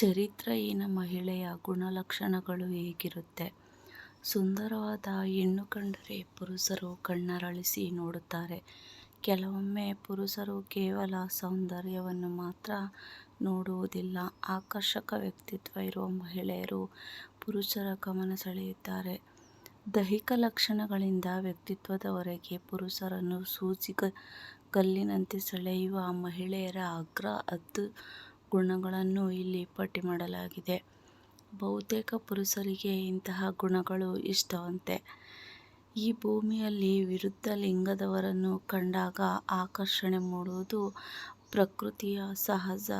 ಚರಿತ್ರಹೀನ ಮಹಿಳೆಯ ಗುಣಲಕ್ಷಣಗಳು ಹೇಗಿರುತ್ತೆ? ಸುಂದರವಾದ ಹೆಣ್ಣು ಕಂಡರೆ ಪುರುಷರು ಕಣ್ಣರಳಿಸಿ ನೋಡುತ್ತಾರೆ. ಕೆಲವೊಮ್ಮೆ ಪುರುಷರು ಕೇವಲ ಸೌಂದರ್ಯವನ್ನು ಮಾತ್ರ ನೋಡುವುದಿಲ್ಲ. ಆಕರ್ಷಕ ವ್ಯಕ್ತಿತ್ವ ಇರುವ ಮಹಿಳೆಯರು ಪುರುಷರ ಗಮನ ಸೆಳೆಯುತ್ತಾರೆ. ದೈಹಿಕ ಲಕ್ಷಣಗಳಿಂದ ವ್ಯಕ್ತಿತ್ವದವರೆಗೆ ಪುರುಷರನ್ನು ಸೂಜಿಗಲ್ಲಿನಂತೆ ಸೆಳೆಯುವ ಮಹಿಳೆಯರ ಅಗ್ರ ಹತ್ತು ಗುಣಗಳನ್ನು ಇಲ್ಲಿ ಪಟ್ಟಿ ಮಾಡಲಾಗಿದೆ. ಬಹುತೇಕ ಪುರುಷರಿಗೆ ಇಂತಹ ಗುಣಗಳು ಇಷ್ಟವಂತೆ. ಈ ಭೂಮಿಯಲ್ಲಿ ವಿರುದ್ಧ ಲಿಂಗದವರನ್ನು ಕಂಡಾಗ ಆಕರ್ಷಣೆ ಮೂಡುವುದು ಪ್ರಕೃತಿಯ ಸಹಜ.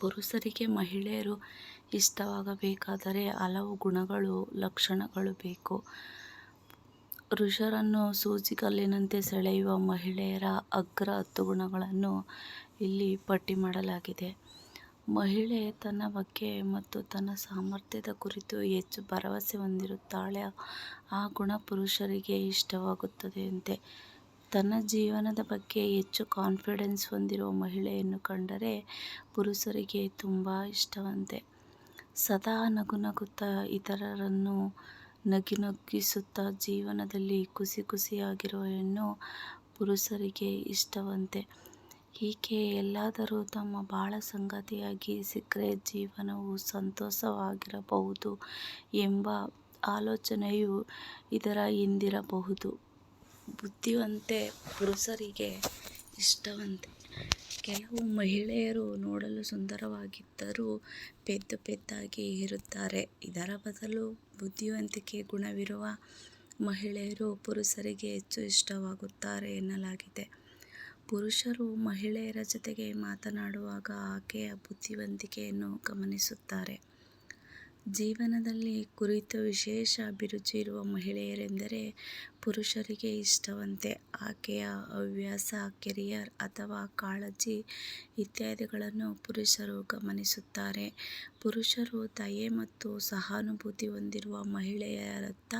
ಪುರುಷರಿಗೆ ಮಹಿಳೆಯರು ಇಷ್ಟವಾಗಬೇಕಾದರೆ ಹಲವು ಗುಣಗಳು, ಲಕ್ಷಣಗಳು ಬೇಕು. ಪುರುಷರನ್ನು ಸೂಜಿಗಲ್ಲಿನಂತೆ ಸೆಳೆಯುವ ಮಹಿಳೆಯರ ಅಗ್ರ ಹತ್ತು ಗುಣಗಳನ್ನು ಇಲ್ಲಿ ಪಟ್ಟಿ ಮಾಡಲಾಗಿದೆ. ಮಹಿಳೆ ತನ್ನ ಬಗ್ಗೆ ಮತ್ತು ತನ್ನ ಸಾಮರ್ಥ್ಯದ ಕುರಿತು ಹೆಚ್ಚು ಭರವಸೆ ಹೊಂದಿರುತ್ತಾಳೆ ಆ ಗುಣ ಪುರುಷರಿಗೆ ಇಷ್ಟವಾಗುತ್ತದೆಯಂತೆ. ತನ್ನ ಜೀವನದ ಬಗ್ಗೆ ಹೆಚ್ಚು ಕಾನ್ಫಿಡೆನ್ಸ್ ಹೊಂದಿರುವ ಮಹಿಳೆಯನ್ನು ಕಂಡರೆ ಪುರುಷರಿಗೆ ತುಂಬ ಇಷ್ಟವಂತೆ. ಸದಾ ನಗುನಗುತ್ತಾ ಇತರರನ್ನು ನಗಿನಗಿಸುತ್ತಾ ಜೀವನದಲ್ಲಿ ಖುಷಿ ಖುಷಿಯಾಗಿರುವ ಪುರುಷರಿಗೆ ಇಷ್ಟವಂತೆ. ಹೀಗೆ ಎಲ್ಲಾದರೂ ತಮ್ಮ ಬಾಳ ಸಂಗತಿಯಾಗಿ ಸಿಕ್ಕರೆ ಜೀವನವು ಸಂತೋಷವಾಗಿರಬಹುದು ಎಂಬ ಆಲೋಚನೆಯು ಇದರ ಹಿಂದಿರಬಹುದು. ಬುದ್ಧಿವಂತೆ ಪುರುಷರಿಗೆ ಇಷ್ಟವಂತೆ. ಕೆಲವು ಮಹಿಳೆಯರು ನೋಡಲು ಸುಂದರವಾಗಿದ್ದರೂ ಪೆದ್ದು ಪೆದ್ದಾಗಿ ಇರುತ್ತಾರೆ. ಇದರ ಬದಲು ಬುದ್ಧಿವಂತಿಕೆ ಗುಣವಿರುವ ಮಹಿಳೆಯರು ಪುರುಷರಿಗೆ ಹೆಚ್ಚು ಇಷ್ಟವಾಗುತ್ತಾರೆ ಎನ್ನಲಾಗಿದೆ. ಪುರುಷರು ಮಹಿಳೆಯರ ಜೊತೆಗೆ ಮಾತನಾಡುವಾಗ ಆಕೆಯ ಬುದ್ಧಿವಂತಿಕೆಯನ್ನು ಗಮನಿಸುತ್ತಾರೆ. ಜೀವನದಲ್ಲಿ ಕುರಿತು ವಿಶೇಷ ಅಭಿರುಚಿ ಇರುವ ಮಹಿಳೆಯರೆಂದರೆ ಪುರುಷರಿಗೆ ಇಷ್ಟವಂತೆ. ಆಕೆಯ ಹವ್ಯಾಸ, ಕೆರಿಯರ್ ಅಥವಾ ಕಾಳಜಿ ಇತ್ಯಾದಿಗಳನ್ನು ಪುರುಷರು ಗಮನಿಸುತ್ತಾರೆ. ಪುರುಷರು ದಯೆ ಮತ್ತು ಸಹಾನುಭೂತಿ ಹೊಂದಿರುವ ಮಹಿಳೆಯರತ್ತ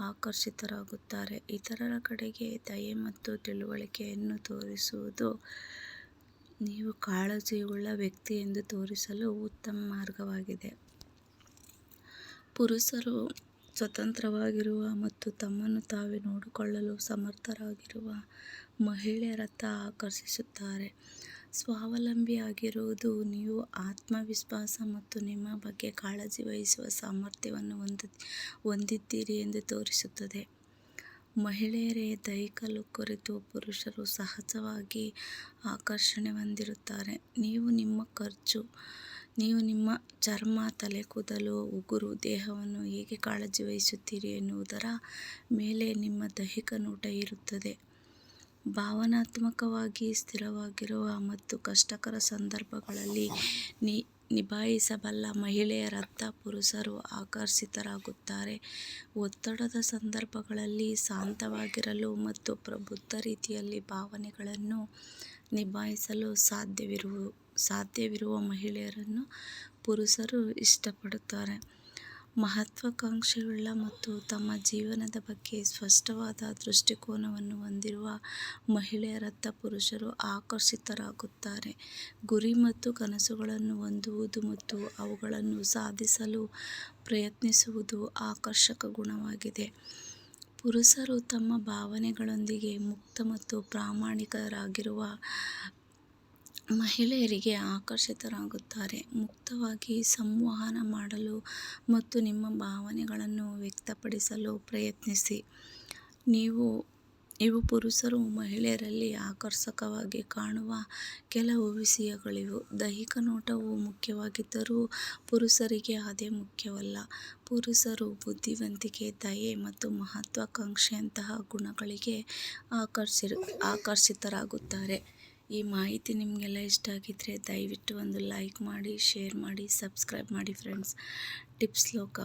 ಆಕರ್ಷಿತರಾಗುತ್ತಾರೆ. ಇತರರ ಕಡೆಗೆ ದಯೆ ಮತ್ತು ತಿಳುವಳಿಕೆಯನ್ನು ತೋರಿಸುವುದು ನೀವು ಕಾಳಜಿಯುಳ್ಳ ವ್ಯಕ್ತಿ ಎಂದು ತೋರಿಸಲು ಉತ್ತಮ ಮಾರ್ಗವಾಗಿದೆ. ಪುರುಷರು ಸ್ವತಂತ್ರವಾಗಿರುವ ಮತ್ತು ತಮ್ಮನ್ನು ತಾವೇ ನೋಡಿಕೊಳ್ಳಲು ಸಮರ್ಥರಾಗಿರುವ ಮಹಿಳೆಯರತ್ತ ಆಕರ್ಷಿಸುತ್ತಾರೆ. ಸ್ವಾವಲಂಬಿಯಾಗಿರುವುದು ನೀವು ಆತ್ಮವಿಶ್ವಾಸ ಮತ್ತು ನಿಮ್ಮ ಬಗ್ಗೆ ಕಾಳಜಿ ವಹಿಸುವ ಸಾಮರ್ಥ್ಯವನ್ನು ಹೊಂದಿದ್ದೀರಿ ಎಂದು ತೋರಿಸುತ್ತದೆ. ಮಹಿಳೆಯರೇ ದೈಹಿಕ ಲುಕ್ ಕುರಿತು ಪುರುಷರು ಸಹಜವಾಗಿ ಆಕರ್ಷಣೆ ಹೊಂದಿರುತ್ತಾರೆ. ನೀವು ನಿಮ್ಮ ಖರ್ಚು, ನೀವು ನಿಮ್ಮ ಚರ್ಮ, ತಲೆ ಕೂದಲು, ಉಗುರು, ದೇಹವನ್ನು ಹೇಗೆ ಕಾಳಜಿ ವಹಿಸುತ್ತೀರಿ ಎನ್ನುವುದರ ಮೇಲೆ ನಿಮ್ಮ ದೈಹಿಕ ನೋಟ ಇರುತ್ತದೆ. ಭಾವನಾತ್ಮಕವಾಗಿ ಸ್ಥಿರವಾಗಿರುವ ಮತ್ತು ಕಷ್ಟಕರ ಸಂದರ್ಭಗಳಲ್ಲಿ ನಿಭಾಯಿಸಬಲ್ಲ ಮಹಿಳೆಯರತ್ತ ಪುರುಷರು ಆಕರ್ಷಿತರಾಗುತ್ತಾರೆ. ಒತ್ತಡದ ಸಂದರ್ಭಗಳಲ್ಲಿ ಶಾಂತವಾಗಿರಲು ಮತ್ತು ಪ್ರಬುದ್ಧ ರೀತಿಯಲ್ಲಿ ಭಾವನೆಗಳನ್ನು ನಿಭಾಯಿಸಲು ಸಾಧ್ಯವಿರುವ ಮಹಿಳೆಯರನ್ನು ಪುರುಷರು ಇಷ್ಟಪಡುತ್ತಾರೆ. ಮಹತ್ವಾಕಾಂಕ್ಷೆಯುಳ್ಳ ಮತ್ತು ತಮ್ಮ ಜೀವನದ ಬಗ್ಗೆ ಸ್ಪಷ್ಟವಾದ ದೃಷ್ಟಿಕೋನವನ್ನು ಹೊಂದಿರುವ ಮಹಿಳೆಯರತ್ತ ಪುರುಷರು ಆಕರ್ಷಿತರಾಗುತ್ತಾರೆ. ಗುರಿ ಮತ್ತು ಕನಸುಗಳನ್ನು ಹೊಂದುವುದು ಮತ್ತು ಅವುಗಳನ್ನು ಸಾಧಿಸಲು ಪ್ರಯತ್ನಿಸುವುದು ಆಕರ್ಷಕ ಗುಣವಾಗಿದೆ. ಪುರುಷರು ತಮ್ಮ ಭಾವನೆಗಳೊಂದಿಗೆ ಮುಕ್ತ ಮತ್ತು ಪ್ರಾಮಾಣಿಕರಾಗಿರುವ ಮಹಿಳೆಯರಿಗೆ ಆಕರ್ಷಿತರಾಗುತ್ತಾರೆ. ಮುಕ್ತವಾಗಿ ಸಂವಹನ ಮಾಡಲು ಮತ್ತು ನಿಮ್ಮ ಭಾವನೆಗಳನ್ನು ವ್ಯಕ್ತಪಡಿಸಲು ಪ್ರಯತ್ನಿಸಿ. ನೀವು ಇವು ಪುರುಷರು ಮಹಿಳೆಯರಲ್ಲಿ ಆಕರ್ಷಕವಾಗಿ ಕಾಣುವ ಕೆಲವು ವಿಷಯಗಳಿವು. ದೈಹಿಕ ನೋಟವು ಮುಖ್ಯವಾಗಿದ್ದರೂ ಪುರುಷರಿಗೆ ಅದೇ ಮುಖ್ಯವಲ್ಲ. ಪುರುಷರು ಬುದ್ಧಿವಂತಿಕೆ, ದಯೆ ಮತ್ತು ಮಹತ್ವಾಕಾಂಕ್ಷೆಯಂತಹ ಗುಣಗಳಿಗೆ ಆಕರ್ಷಿ ಆಕರ್ಷಿತರಾಗುತ್ತಾರೆ. ಈ ಮಾಹಿತಿ ನಿಮಗೆಲ್ಲ ಇಷ್ಟ ಆಗಿದ್ರೆ ದಯವಿಟ್ಟು ಒಂದು ಲೈಕ್ ಮಾಡಿ, ಶೇರ್ ಮಾಡಿ, ಸಬ್ಸ್ಕ್ರೈಬ್ ಮಾಡಿ ಫ್ರೆಂಡ್ಸ್. ಟಿಪ್ಸ್ ಲೋಕ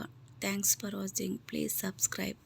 thanks for watching please subscribe.